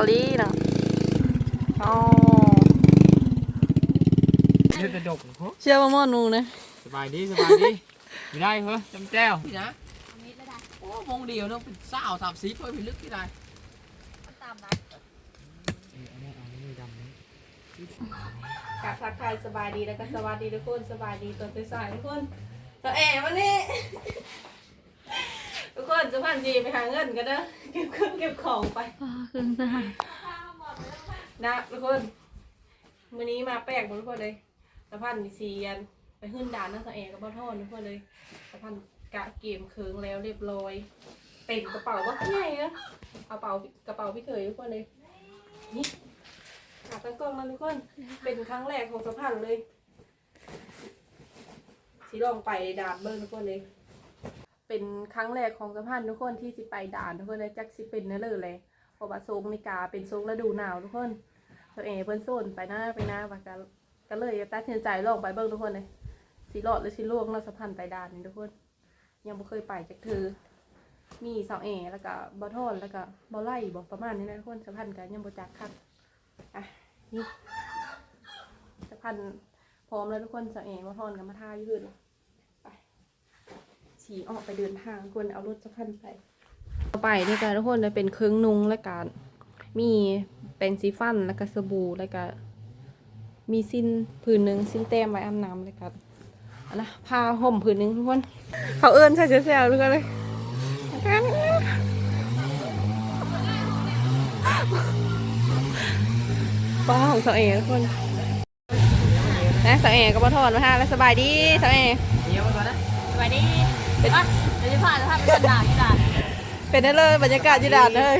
กะลีเนาะอ๋อเลือดกระดกโหเชื่อว่าหมอนูนะสบายดีสบายดีไม่ได้เหรอจำแจ้วนี่นะโอ้มงเดียวเนาะเป็นสาวสามสีเพื่อพิลึกที่ใดตามนะกับทักทายสบายดีแล้วก็สวัสดีทุกคนสบายดีตอนสายๆทุกคนตัวแอบวันนี้ทุก คนจะพันจีไปหาเงินกันเด้อเก็บเครื่องเก็บของไปคือนะนะทุกคนวันนี้มาแปลกหมดทุกคนเลยสะพันมีซียันไปขึ้นด่านนั่งสะเอกับพ่อทอนทุกคนเลยสะพันกะเกมเคืองแล้วเรียบร้อยเต็มกระเป๋าว่าใหญ่นะกระเป๋ากระเป๋าพี่เคยทุกคนเลยนี่ขาตั้งกล้องมาทุกคนเป็นครั้งแรกของสะพันเลยสีลองไปด่านเบิ้งทุกคนเลย เป็นครั้งแรกของสะพันทุกคนที่สิไปด่านทุกคนเลยจักสิเป็นเนื้อเลยเลยเพราะว่าทรงนิกาเป็นทรงฤดูหนาวทุกคนตัวเองเพิ่นโซนไปหน้าไปหน้าว่าก็ก็เลยตัดสินใจลองไปเบิ่งทุกคนเลยสีรอดหรือสีล่วงเราสะพานธ์ไปด่านนี่ทุกคน ยังบ่เคยไปจากเธอมีสาวเอแล้วก็บ่ทอนแล้วก็บ่ไล่บ่ประมาณนี้นะทุกคนสะพานธ์กันยังบ่จักคักอะนี่สะพานธ์พร้อมแล้วทุกคนสาวเอบ่ทอนกันมาท่ายู่พื้นไป สีออกไปเดินทางทุกคนเอารถสะพานไป ต่อไปนี่ก็ทุกคนจะเป็นเครื่องนุงแล้วก็มีแปรงสีฟันแล้วก็สบู่แล้วก็มีสิ้นผืนหนึ่งสิ้นแต้มไว้อาบน้ำแล้วก็อันนะผ้าห่มผืนหนึ่งทุกคน เขาเอิ้นใช่เสียวๆทุกคนเลยป้าของสาวเอ๋ทุกคนนะสาวเอ๋ก็มาทอนมาฮะแล้วสบายดีสาวเอ๋เดี๋ยวมาก่อนนะสวัสดี อะเดี๋ยวจะพาจะพาไปกันด่านที่ด่านเป็นได้เลยบรรยากาศจีดาดเลย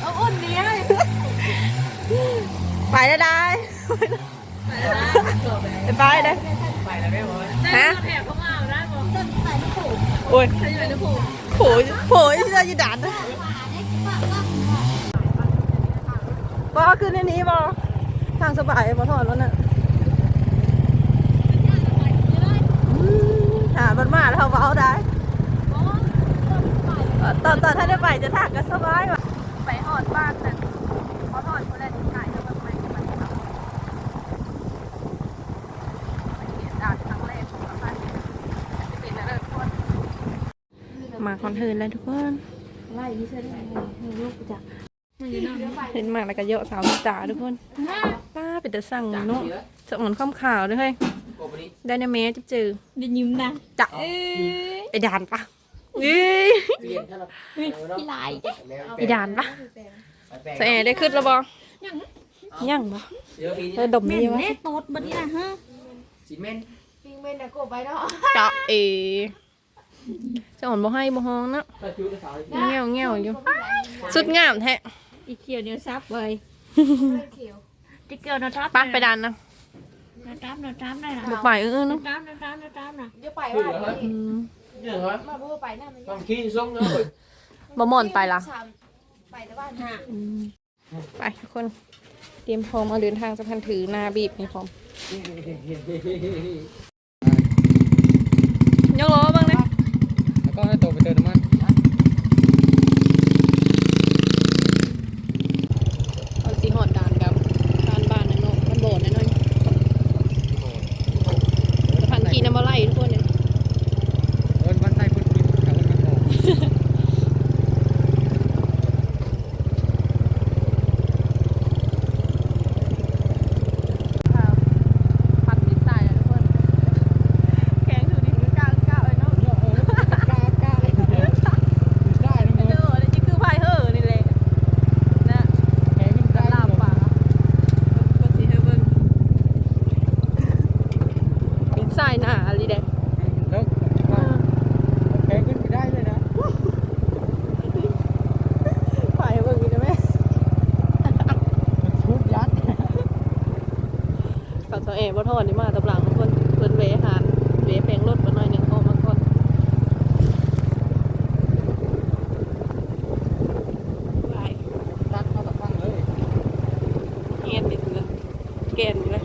เอาอ้นนี้ให้ไปได้ได้ไปแล้วนะไปได้ไปแล้วไม่หมดได้มาแถบเข้ามาได้บ่ต้นใส่ไม่ถูกโอ้ยใส่ไม่ถูกโผล่โผล่ที่เราจะด่านนะบอขึ้นในนี้บอทางสบายบอถอดรถน่ะอืม หาบันมาแล้วเขาเอาได้เอ่อตอนตอนถ้าได้ไปจะถักก็สบายว่ะไปหอดบ้านน่ะพอถอดคนแรกที่ถ่ายแล้วมันไปมันไปเห็นด่านครั้งแรกของบ้านจะเป็นอะไรทุกคนมาคอนเทิร์นแล้วทุกคนไล่ที่ใช่ไหมลูกจักมันอยู่นั่นเห็นมากแล้วก็เยอะสาวจ๋าทุกคนป้าเป็นแต่สั่งเนาะสมอนข้ามข่าวด้วยเฮ้ยโกบนี้ ได้นะเมย์จะเจอได้ยิ้มนะจะไอด่านปะเอ้ยเรียนถ้าเราพี่ลายไอด่านปะแสได้ขึ้นแล้วบอยังบอเดี๋ยวปีนี้เธอดมเม่นี่นวะแน่โต๊ดบัดนี้นะฮะซีเมนต์ปิงเม่นนะกบไปเนาะจะเอสมอนบ่ให้บ่ฮ้องนะถ้าคิวจะสาวเงี้ยวเงี้ยวอยู่สุดงามแท้อีเขียวเดี๋ยวซับเลยจิเกียวนะทับปักไปดันนะ นะทับนะทับได้นะบุกไปเออนะเนาะทับนะทับนะทับนะเดี๋ยวไปคือว่าเหรออืมเนี่ยเหรอมาพูดไปน่ามันต้องขี้ส่งเลยบ่หมอนไปละไปแต่บ้านหาอืมไปทุกคน เตรียมพร้อมเอาเดินทางจะพันถือนาบีบนี่พร้อมยกล้อบ้างนะ แล้วก็ให้โตไปเติมน้ำมัน เอาสีหอดด่านกับบ้านบ้านนั่นเนาะมันโบดนั่นเนาะพันขี่น้ำมาไล่ทุกคนเนี่ย เอิ้นวันไทยพุ่นพุ่นเขาเอิ้นวันโต พันดินทรายนะทุกคนแข็งถือดินกลางกลางเลยเนาะ กล้ากล้าได้นะ เด้อนี่คือพายเห่อนี่แหละนะ แกขึ้นได้ ลาบป่าก็สีเฮเบิ้งดินทรายหนาอะไรเด้ แล้วแกขึ้นไปได้เลยนะ พายเบิ้งนี่นะแม่ ชุดยัด เขาตัวเองบ่ทอดนี่มาตำหลังทุกคนเพิ่นเวหานเวแพงรถมาหน่อยหนึงออกมาก่อนไป ตัดเข้าตะพังเลย แกนนี่เลยแกนนี่เลย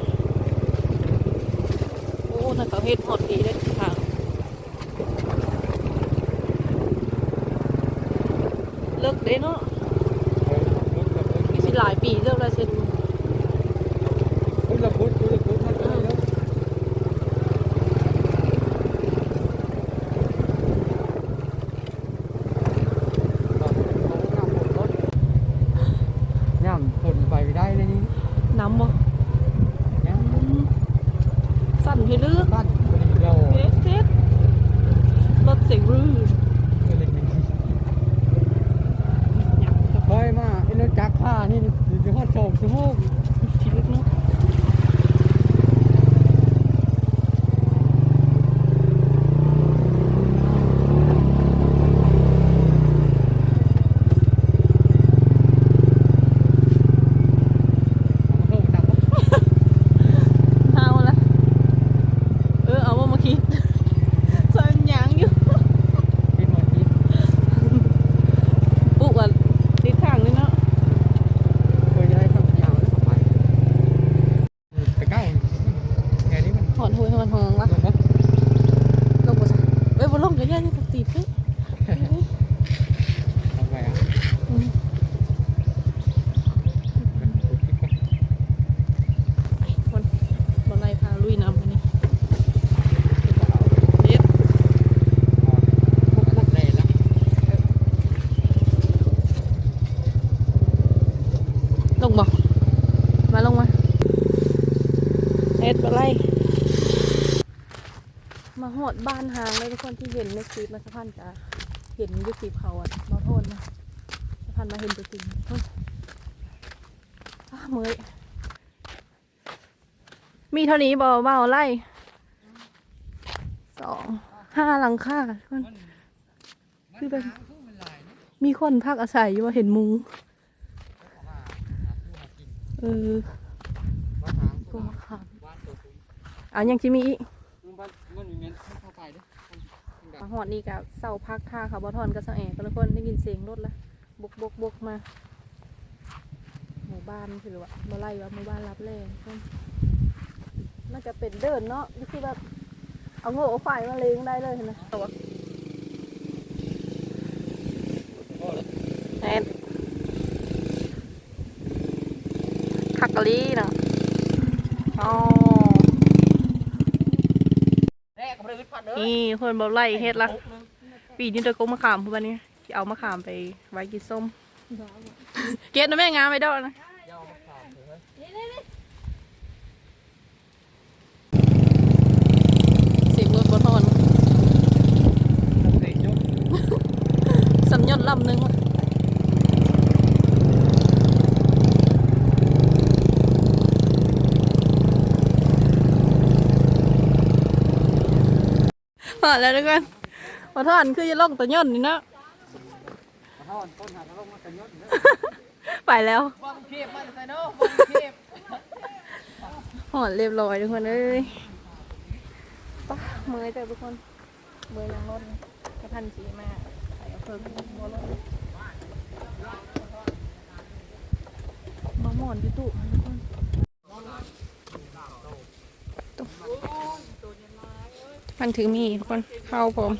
โอ้ถ้าเขาเฮ็ดหดดีเลยทางเลิกเด้เนาะเออรถแบบเออมีหลายปีเริ่มแล้วเช็ดพุทธพุทธพุทธพุทธมันก็เลยเนอะย่ำคนไปไม่ได้เลยนี่ น้ำบ่ ย่ำ สั่นให้ลึก บ้านก็ได้เรา เฮ็ดเฮ็ดรถเสียงรื้อ ก็เลยมีคอยมาไอ้รถจักรผ้านี่อยู่ที่ห้องโชว์ชั่วโมง ชีวิตเนาะ เอามาเข้าจับวะ เอาละเออเอาว่ามาคิดสั่นหยังอยู่ กินหมดกิน ปุ๊กอะติดข้างเลยเนาะ เคยจะได้ข้าวเหนียวแล้วก็ไปแต่ใกล้แค่นี้มัน หอนหวยหอนหองละ ลงปะ ลงบ่ซะเอ้ยบ่ลงก็ย่านี่ติดเด้ ลงไปอะ อืมคนบ่ไล่พาลุยน้ำอันนี้เฮ็ด พวกพวกเลยละ ลงบ่มาลงมาเฮ็ดบ่ไล่มาห อดบ้านหางเลยทุกคนที่เห็นในคลิปมาสะพานจะเห็นอยู่คลิปเขาอะมาโทษนะสะพานมาเห็นตัวจริงเฮ้ยอ้าเมอยมีเท่านี้บ่เบาไล่สองห้าหลังคาทุกคนคือแบบมีคนพักอาศัยอยู่ว่าเห็นมุงเออก็มาขามอะยังจะมีอีก มาหอดนี่กับเสาพักท่าเขาบอทอนกับเสาแอกทุกคนได้ยินเสียงรถละบกบกบกมา หมู่บ้านคือว่าบ่ไล่ว่าหมู่บ้านรับแรงเพิ่นน่าจะเป็นเดินเนาะนี่คือแบบเอาโง่ฝ่ายมาเลงได้เลยเห็นไหมเอาวแอนคักกะลีเนาะอ๋อ แรกก็ไม่ได้วิทย์พั นเลยนี่คนบ่ไล่เฮ็ดละปีนี้เดยวกงมะขามพูดวันนี้สิเอามะขามไปไว้กินส้ม เก็ดนะแม่งามไปดอกนะยาวมาขาดเลยเสียงรถบนทอนเด็กยกสัญญาณลำหนึงว่ะ พอแล้วทุกคนบนทอนคือจะล่องตัวย่นนี่เนาะทอดต้นหักแล้วลงมาแต่ยศเนอะไปแล้วบ้องเทียบมันใส่เนาะบ้องเทียบหอดเรียบร้อยทุกคนเอ้ยไป้าเมื่อยแต่ทุกคนเมื่อยยังรถเลยกระทันชีมากใส่เอาเพิ่มหัวรถมาหมอนพี่ตุทุกคนตุ๊ มันถือมีทุกคนเข้าผม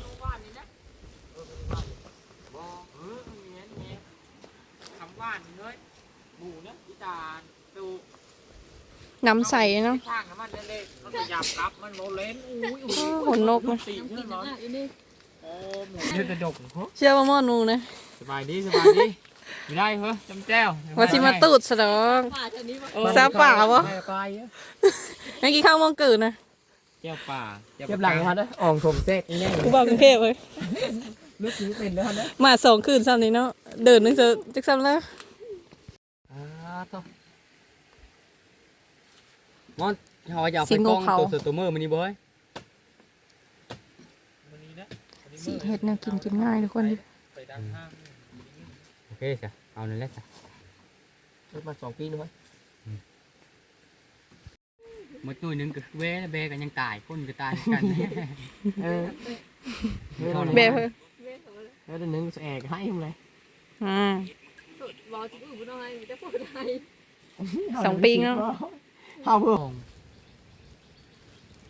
คำว่านเฮ้ยหมูเนี่ยอีตาตูน้ำใสเนาะทางน้ำมันเล่นๆมันพยายามรับมันโมเลนอุ้ยอุ้ยอ้าวขนนกนะสีเพื่อนร้อนโอ้หมูเดือดกระดกเหรอเชื่อว่ามอนนูนะสบายดีสบายดีไม่ได้เหรอจำแจ้วว่าสิมาตูดสะดองซาป่าวะไปเยอะเมื่อกี้ข้าวมองเกิดนะ แก้วป่าเก็บหลังฮะนะอ่องถมเซ็กนี่แน่กูบอกกรุงเทพเลยลึกถึงเป็นแล้วนะมาสองคืนซ้ำนี้เนาะเดินนึงจะจักซ้ำแล้วอ่าต่อมอนเขาอยากไปกล้องตัวตัวเมื่อมันนี่บ่อยสีเห็ดแนวกินกินง่ายทุกคนดิโอเคจ้ะเอานั่นแหละจ้ะมาสองปีด้ว ยมาตัวหนึ่งก็เว้แบกันยังตายคนก็ตายกัน เออเบลเฮ้ยแล้วตัวหนึ่งแอกให้ยังไงอ่าบอกที่อื่นไม่ได้มีแต่พูดได้สองปีเนาะเข้าเพื่อ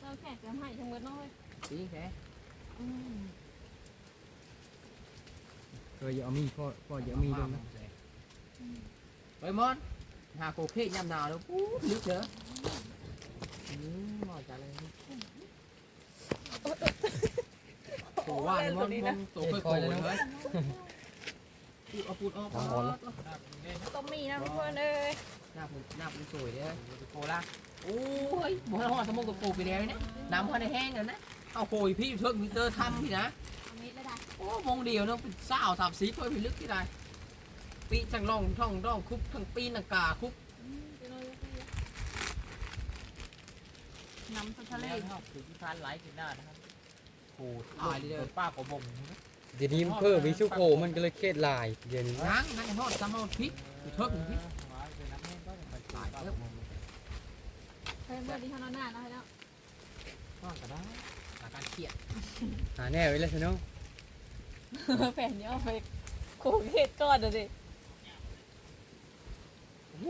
เราแข่งกันให้ทั้งหมดน้อยปีแค่เอออย่าเอามีพ่อพ่ออย่าเอามีด้วยนะเฮ้ยมอนหาโคเคนยำหนาวแล้วอู้ลึกเด้อ มหมอจังเลยโตว่านมันมันโตเคยโตเลยเฮ้ยพูดเอาพูดอาพูดเอาต้มมีนะทุกคนเอ้ยหน้าผมหน้าผมสวยเด้อโคละโอ้ยหมดแล้ห่อสมองกับโคไปแล้วเนี่ยน้ำพอในแห้งแล้วนะเอาโคยพี่เชิงมิเตอร์ทำพี่นะโอ้มงเดียวเนาะเป็นสาวสามสีเพิ่มไปลึกที่ใดปีจังร่องท่องร่องคุบทั้งปีนังกาคุบ น้ำทะเลครับถึงที่ทานไหลขึ้นหน้านะครับโอ้ตายเลยป้ากบงเดี๋ยวนี้มันเพิ่มวิชุโคมันก็เลยเครียดหลายเดี๋ยวนี้ล้างนั่งทอดซ้ำเอาพริกเทิกพริกตายแล้วเฮ้ยเมื่อที่เขานอนหน้าแล้วแล้วทอดก็ได้อาการเครียดหาแน่ไว้แล้วใช่เนาะแผ่นนี้เอาไปโคเห็ดก้อนเดี๋ยวดิ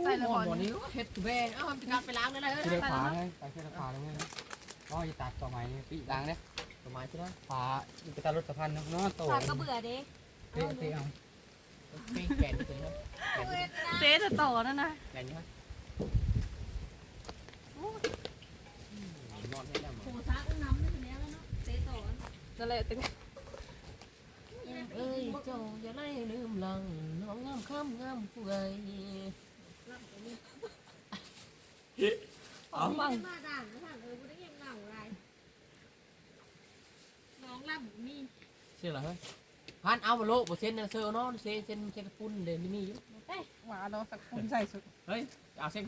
ใส่ละครวันนี้เฮ็ดแบงเอ้าทำการไปล้างได้เลยเชือกขาเลยไปเชือกขาเลยนะก็จะตัดต่อไม้ปีล้างเนี่ยสมัยใช่ไหมขาอยู่ไปตัดรถสะพานเนาะโตสากก็เบื่อเด้เตะเตะเอาเป็นแก่นจริงๆนะเจ๊จะต่อนั่นนะแก่นใช่ไหมนอนให้ได้หมดโคซักน้ำได้ถึงแล้วเนาะเตะต่อนั่นแหละตึงเอ้ยเจ้าอย่าได้ลืมหลังน้องงามข้ามงามผู้ใด เอาบ้างมาด่างนะท่านเออกูได้ยังหนังอะไรน้องล่ำมีเชื่อเหรอเฮ้ยพันเอาบโลบเซนเซอร์เนาะเซนเซนเซนปุ่นเดนนี่อยู่หมาเราสักคนใส่สุดเฮ้ยเอาเซน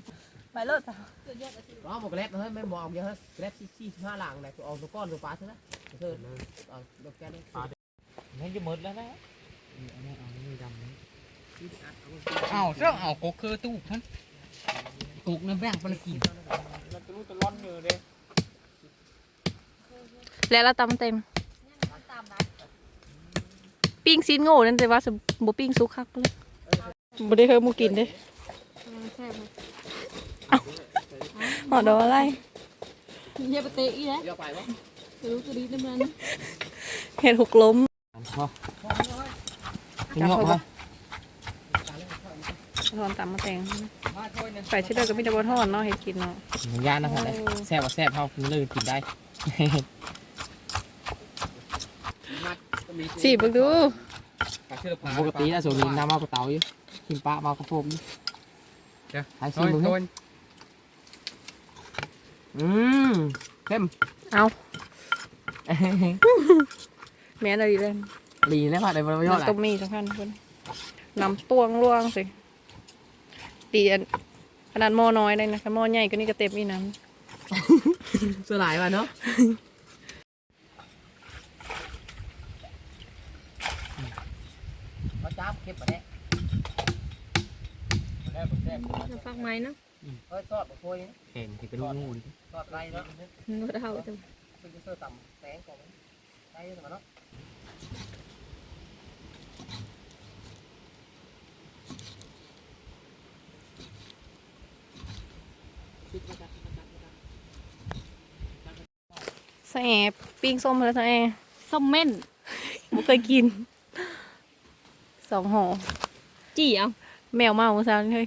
ไปเลิศจ้ะสุดยอดเลยสิร้องบอกแรกเฮ้ยไม่บอกเยอะแรกสี่สี่สิบห้าหลังเลยเอาตัวก้อนตัวปลาเท่านั้นเธอเอาดอกแก้วนี่ปลาเนี่ยจะหมดแล้วนะเอาเนี่ยเอานี่ดำนี่ เอาเจ้าเอาโกคือตู้ท่านตุกน้ำแบ่งปลากีเราจะรู้จะร้อนอยู่เลยแล้วเราตำเต็มตามนะปิ้งซีนโง่นั่นแต่ว่าสมบ่ปิ้งซุกคักเลยบ่ได้เคยมูกินเด้ใช่ไหมหอดอกอะไรเยี่ยปเตะอีแล้วเดี๋ยวไปวะจะรู้จะดีได้ไหมเห็ดหกล้ม พอถึงเหาะพอ ทอนตำมาแต่งไปชื่อเดียวก็มีแต่บ่ทอนเนาะเห็ดกินเนาะย่านนะครับแซ่บว่าแซ่บเท่ากินเลยกินได้สิเบิ่งดูปกตินะส่วนนี้น้ำมากระเตาอยู่กินปลามากระโพมอยู่เดี๋ยวให้ชิโดมนมึงโดนอืมเข้มเอาแม่นอะไรเลยลีแล้วผ่านในบริเวณน้ำต้มมีสำคัญเพิ่นน้ำตวงล่วงสิ ตีอันขนาดหม้อน้อยเลยนะคะหม้อใหญ่ก็นี่ก็เต็มอีน้เสื้อลายมาเนาะเขาจับเก็บมาได้แซ่บแซ่บจะฟังไหมเนาะเฮ้ยทอดบะโพยแข่งที่กระดูกงูนี่ทอดไรเนาะมันเท่าจังเป็นเสื้อต่ำแสงก่อนไรมาเนาะ แซ่บปิ้งส้มแล้วแซ่บส้มเม่นบ่เคยกิน สองห่อจี่เอาแมวเมาเมื่อเช้านี่เฮ้ย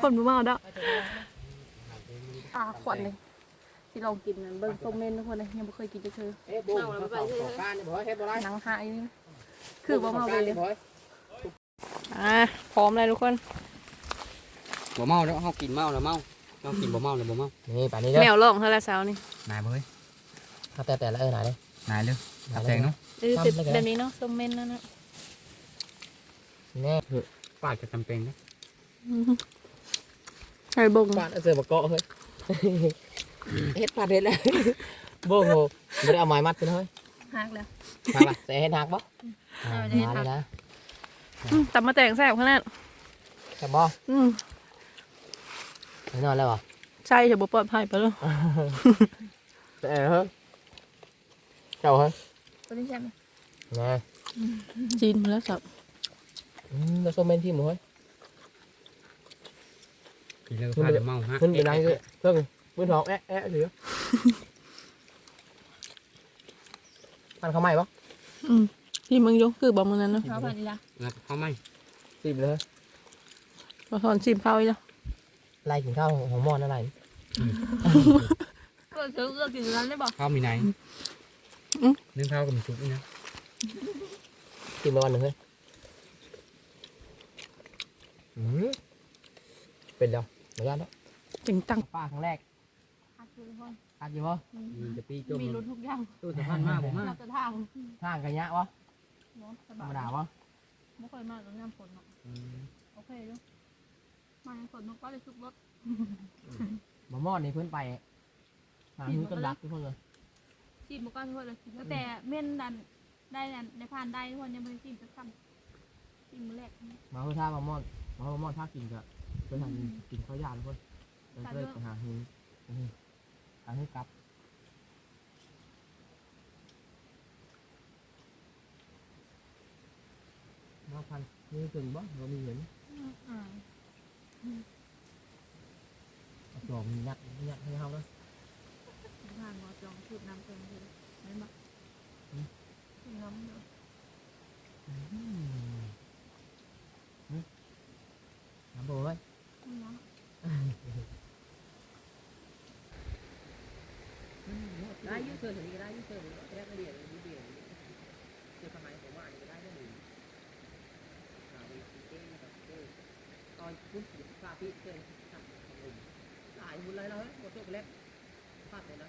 คนบ่เมาดอกอ่าขวัญเลยที่ลองกินนั่นเบิ่งส้มเม่นทุกคนเลยยังบ่เคยกินจักเทื่อเอ๊ะบุ้งเขาสองการเนี่ยบอกเฮ็ดบ่ไรหนังหายนี่นะคือบ่เมาเลยเลยอ่าพร้อมเลยทุกคนบ่เมาแล้วเฮากินเมาแล้วเมา เรากินบ่เมาแล้วบ่เมานี่ป่านนี้เด้แมอวร้องเท่าไรเช้านี่นายบ่เฮ้ยถ้าแต่แต่ละเออไหนเลยนายเลยตัดแตงเนาะเออเป็นแบบนี้เนาะส้มเม่นนั่นนะแน่ปาดกับจำเป็นนะใช่บ่งบ้านเสือมาเกาะเฮ้ยเฮ็ดปาดเฮ็ดแล้วโบ้โหไม่ได้เอาไม้มัดไปเลยหักแล้วมาละแต่เฮ็ดหักปะมาเลยนะอืมตำมาแต่งแซ่บขนาดจะบ่อืมไป นอนแล้วเหรอใช่จะบ่ปลอดภัยไปเลยแต่เฮ้ยเจ้าเฮ้ยตัวนี้ใช่ไหมนะจีนมาแล้วสับอืมแล้วส้มเป็นที่หมูเฮ้ยกินแล้วพาจะเมาฮะขึ้นไปนั่งเลยเพิ่งมือทองแอะแอะเสือมันเขาไหมปะอืมที่มึงยกคือบอกมึงนั้นเนาะเอาผ่านดีละแล้วเขาไม่ตีบเลยมาถอนซิมเข้าอีกแล้ว ไล่กินข้าวของมอนอะไรก็เจอเลือกกินร้านได้บอกข้าวมีไหนนึ่งข้าวกับมีชุบนี่นะกินมาวันหนึ่งเฮ้ยอืมเป็นแล้วมาญาติแล้วเป็นตังป้าครั้งแรกอัดคือทุกคนอัดอยู่ปะมีจะปีจมมีรถทุกอย่างตู้สะพานมากผมมาก เราจะทางทางกันยะวะเนาะสธรบารมยดาวะไม่เคยมาตรงน้ำฝนเนาะโอเคดูมา ฝนมันก็เลยชุบรถมามอดนี่เพื่อนไปหาหิ้วต้นรักทุกคนเลยจีบมันก็ทุกคนเลยแล้วแต่เม่นดันได้ดันได้ผ่านได้ทุกคนยังไม่ได้จีบสักคำจีบมือแรกมาเพื่อท่ามามอดมาเพื่อมอดท่ากินก็เพื่อทำกินข้าวยาทุกคนเลยเลยไปหาหิ้วหาหิ้วกลับมาพันนี่ถึงบ่เรามีเงินอ่าเอา จอมยัดยัดให้เขาแล้วผ่านหมอจองชุบน้ำเต็มเลยไม่มาชุบน้ำเนาะน้ำโบไว้เนาะได้ยืดเกินถึงนี้ก็ได้ยืดเกินแค่เดียวยืดเดียวเจอทำไมผมว่าอันนี้ก็ได้ได้หนึ่งหาวิธีเก้กับเก้ ตอนพุทธศาสตร์ที่เกินสัตว์ของผมหลายหุ่นเลยเราหมดตัวเล็กพลาดเลยนะ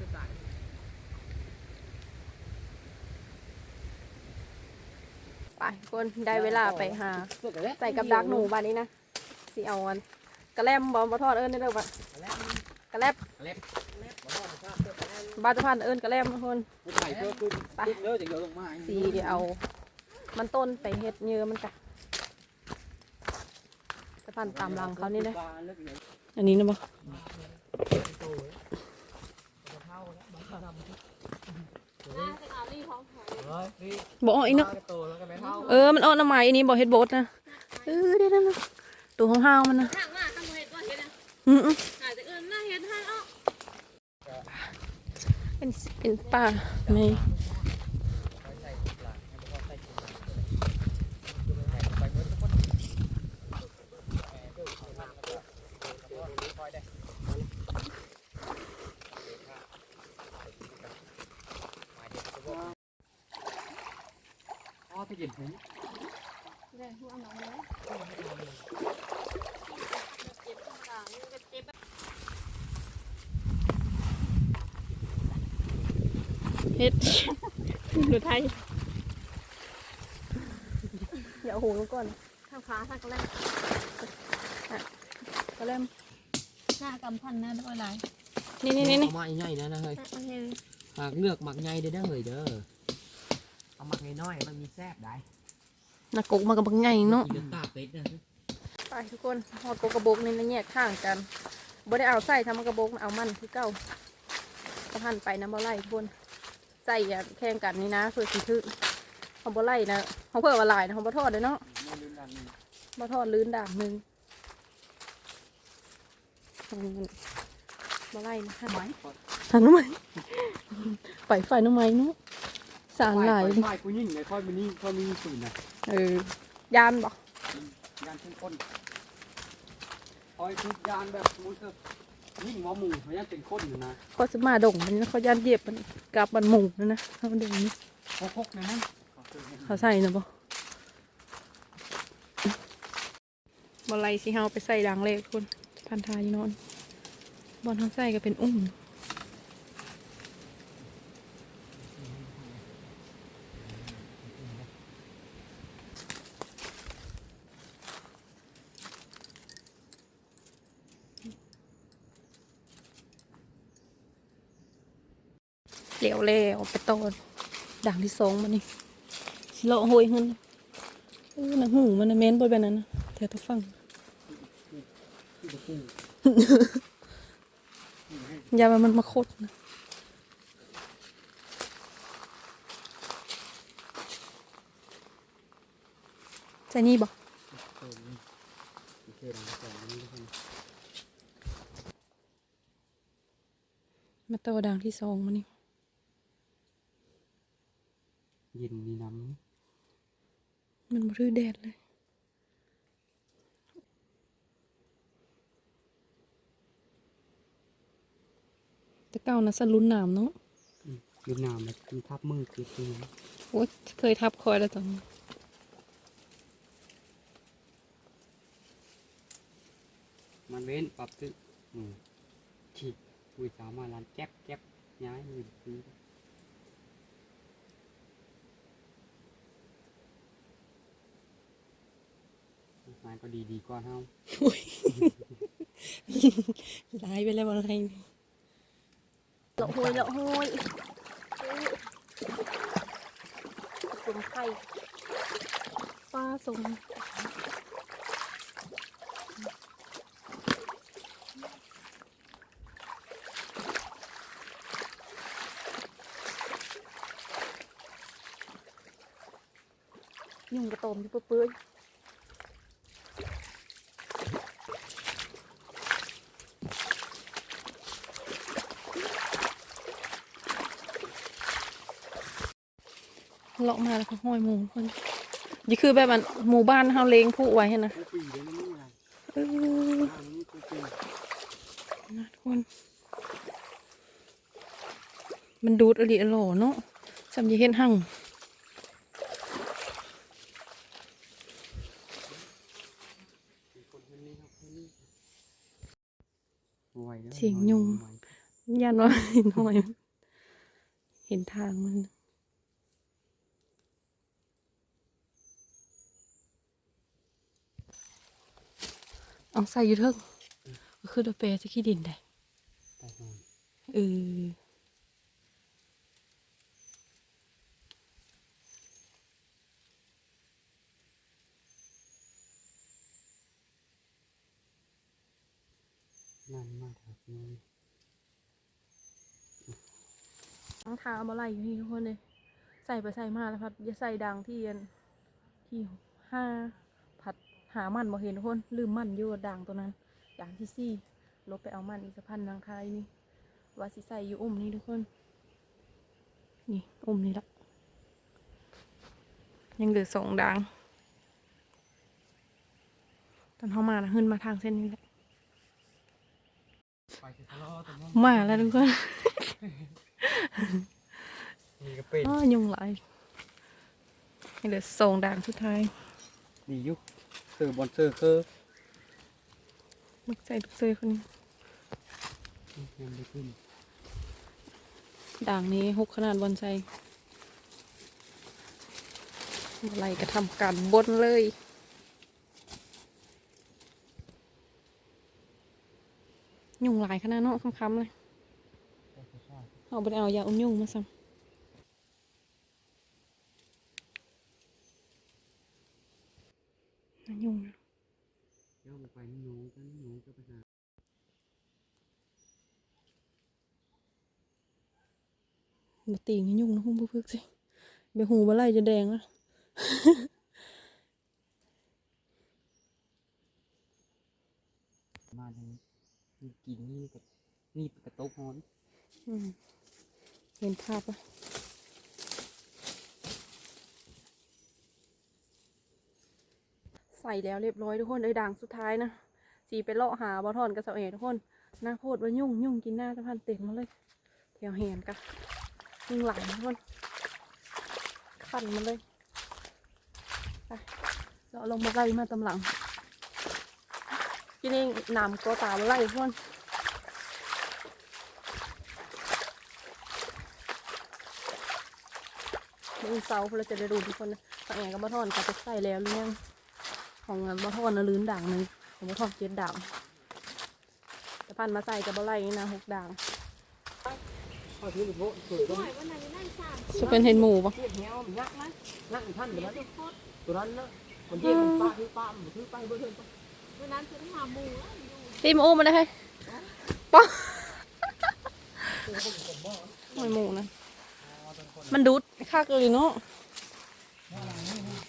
จะตายไปคนได้เวลาไปหา ใส่กับดักหนูบ้านนี้นะสิเอาอันกระแลมบอมบอทอดเอิญได้เด้อปะกระแลบเล็บเล็บ บาจะพันเอิญกระแลมทุกคนใส่เพื่อคุณไปเยอะจะเยอะลงมาสีเดี๋ยวเอามันต้นไปเฮ็ดเนื้อมันกะจะพันตามหลังเขานี่นะอันนี้นะบ่โตแล้วจะเท่าแล้วมันก็ทำน่าจะเอาลี่ของหอยเฮ้ยพี่บ่เอาอีกเนาะโตแล้วก็ไม่เท่าเออ มันเอาน้ำไม้อันนี้บ่เฮ็ดโบดนะ เออเดี๋ยวนั่นนะตัวของห้าวมันนะทางมาทางเห็ดว่าเห็ดนะอืมอืม อาจจะเอิญน่าเห็ดให้อ้อ เป็นเป็นป่าไม่ใส่หลังให้มันใส่ถุงไปเมื่อทุกคน อ๋อที่เย็นผม เลยพวกเอาหนังเลยเจ็บธรรมดานี่ก็เจ็บ เฮ็ดหนู ไทยอย่าเอาหูลงก่อนข้างขาข้างกระแลมกระแลมหน้ากำพันนะด้วยลายนี่นี่นี่นี่เอามาใหญ่ๆนะนะเฮ้ยโอเคหากเลือกหมักใหญ่เด้อเฮ้ยเด้อเอาหมักน้อยๆมันมีแซ่บได้นักกกมากับบักใหญ่เนาะกินตาเป็ดนะไปทุกคนหอดกกกระบอกนี่นะแยกข้างกันบ่ได้เอาใส่ทำมันกระบอกเอามันคือเก่าก็พันไปนะบ่ไล่ทุกคน ใส่อย่าแข่งกันนี่นะเพื่อสิทึกของบ่ไล่นะของเพื่อว่าหลายนะของบ่ทอดเลยเนาะบ่ทอดลื่นด่างหนึงอืมบ่ไล่นะหันไหมหันไหมไปไฟน้ำไม้เนาะสารหลายไฟกูยิ่งเลยค่อยมันนี่ค่อยมีสูนนะเออยานบอกยานเข้มข้นคอยทุกยานแบบมุ้งก็ ยิ่งหมอหมูเขายังเป็นข้นอยู่นะเขาสมาดงมันเขายานเหยียบมันกลับมันหมุงนะนะเขาเดี๋ยวนี้พกๆนะนั่นเขาใส่นะบ่บอลไลสิเฮาไปใส่ดังเลยคุณพันทายนอนบอลเขาใส่ก็เป็นอุ้ม เหลวแล้วไปตอนด่างที่สองมันนี่สิเลาะโหยขึ้นเออนะหูมันนะเม้นบนแบบนั้นนะแถวตัวฟังยามันมันมาโคตรนะใส่นี่บอกมนี่โอเคนะแต่อันนี้ทุกคนมาตอด่างที่สองมันนี่ เย็นมีน้ำมันบ่ถือแดดเลยแต่เก่านะสลุ้นน้ำเนาะยืนน้ำแบบมีทับมือคือตัวนี้โอ้ยเคยทับคอยแล้วตอนนี้มันเว้นปรับตึกอืมฉีดคุยสาวมาลันแจ๊บแจ๊บย้ายมือ คืองานก็ดีดีก่อนเฮาร้ายไปแล้วอะไรเลาะห้อยเลาะห้อยสมไข่ป้าสมยุ่งกระตอมที่เปื่อยาะมาแล้วก็ห้อยหมูคนนี่คือแบบมันหมู่บ้านเฮาเล้งผู้ไว้ให้นะกูปีเลยนะนี่อะไรเออทางนี้กูปีนะทุกคน มันดูดอริอโลเนาะจำจะเห็นหั่งคนคนนี้ครับคนนี้ไหวแล้วเสียงยุงไหวยันว่าเห็นหน่อย เห็นทางมัน เอาใส่อยู่เถิงก็คือตัวเปรจะขี้ดินได้ไปนอนเออนั่นมากครับนี่รองเท้ามาไล่อยู่นี่ทุกคนเลย ใส่ไปใส่มาแล้วพัดอย่าใส่ดังที่อันที่ห้าผัด หามันบ่เห็นทุกคนลืมมันอยู่ดังตัวนั้นอย่างที่สี่ลบไปเอามันอีกสะพันนางคายนี่ว่าสิใส่อยู่อุ้มนี่ทุกคน นี่อุ้มนี่ละยังเหลือสองดังตอนเขามานะขึ้นมาทางเส้นนี้แหละไปจะทะเลาะแต่ว่ามาแล้วทุกคนมีกระเป็ดอ้อยุงหลายยังเหลือสองดังสุดท้ายดีอยุเสือบอลเสือคือมึกใส่ทุกเซยคนนี้ยังไม่ขึ้นด่างนี้หกขนาดบอนไซอะไรก็ทำการบนเลยยุงหลายขนาดเนาะคำๆเลยเอาไปเอายาอุ้มยุงมาสั่ง นั่นยุงนะเจ้าไปนี่น้องกันน้องจะไปหาบตีงให้ยุงนะคุณผู้พึกสิเบหูบะไล่จะแดงละบ้านนี้มีกินนี่กับนี่กระโต๊ะฮอนอืมเห็นภาพปะ ใส่แล้วเรียบร้อยทุกคนเลยด่างสุดท้ายนะสีไปเลาะหาบอทอนกับเสาเอทุกคนหน้าโพดว่ายุ่งยุ่งกินหน้าสะพานเต็มมาเลยแถวแหนกะยุ่งหลายทุกคนขันมาเลยไปเราลงมาไล่มาตำหลังที่นี่นำตัวตามาไล่ทุกคนมือเสาเราจะได้ดูทุกคนนะตาแอนกับบะทอนก็จะใส่แล้วหรือยัง ของบะทอนนะลื้นด่างหนึ่งของบะทอนเจ็ดด่างแต่พันมาใส่กับบะไลนี่นะหกด่างพอถือไปโทษเปิดก็หน่อยวันนั้นนี่นั่งสามจะเป็นเห็นหมูปะเทียบแหวมันยักษ์นะนั่งท่านเดี๋ยวนั้นเด็กโคตรตัวนั้นนะคนเทียบมันป้าถือป้ามันถือไปเบอร์เทินวันนั้นคือหาหมูแล้วอยู่ตีมอู้มาได้ให้ป๊อกหอยหมูนะมันดูดคักเลยเนาะ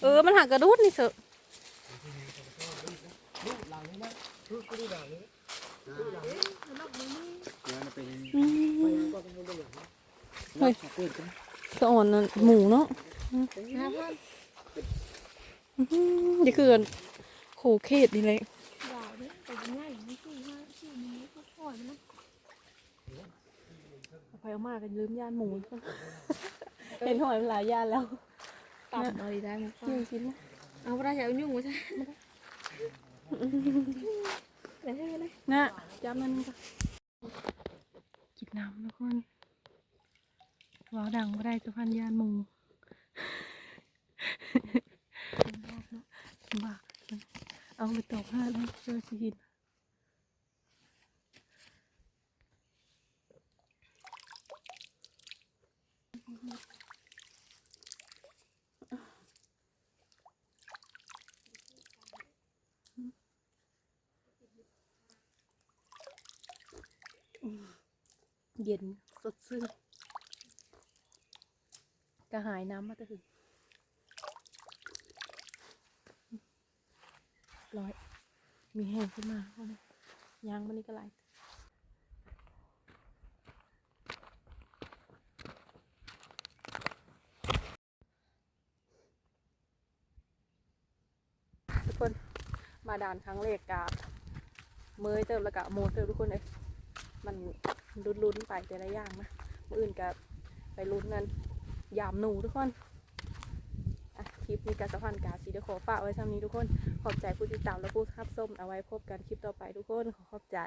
เออ มันหักกระดูดนี่เสอะ หลังนี้นะถือก็ดูด่า เลยเดี๋ยวมันเป็นอืมก็ต้องเป็นอย่างนี้เฮ้ยเปิดกันสะอ่อนนะหมูเนาะอื้อหือนี่คือโขเขตนี่เลยดาวเนี่ยแต่ง่ายไม่สี่ห้าสี่นี้ก็ปล่อยมันนะเอาไปเอามากันลืมย่านหมูเห็นหอยมันหลายย่านแล้วต่ำเอาดีได้มั้งยิ่งชิ้นนะเอาไปได้จะเอายุ่งวะใช่ น่ะจับมันก่อนกินน้ำทุกคนว้าวดังไม่ได้ตัวพันยานมูบ้าเอาไปตอกห้าแล้วเจอสิกิน เย็นสดชื่นกระหายน้ำมาแตถึงร้อย มีแห้งขึ้นมาเอาเลยยางมันนี่ก็ไหลายทุกคนมา ด่านครั้งแรกกะเมยเติมแล้วกะโมเติมทุกคนเลยมันลุ้นๆไปแต่ละอย่างนะมืออื่นกับไปลุ้นกันยามหนูทุกคนคลิปนี้การสัมพันธ์กาสีเดยวขอฝากไว้ทำนี้ทุกคน ขอบใจผู้ติดตามและผู้ทับส้มเอาไว้พบกันคลิปต่อไปทุกคน ขอขอบใจ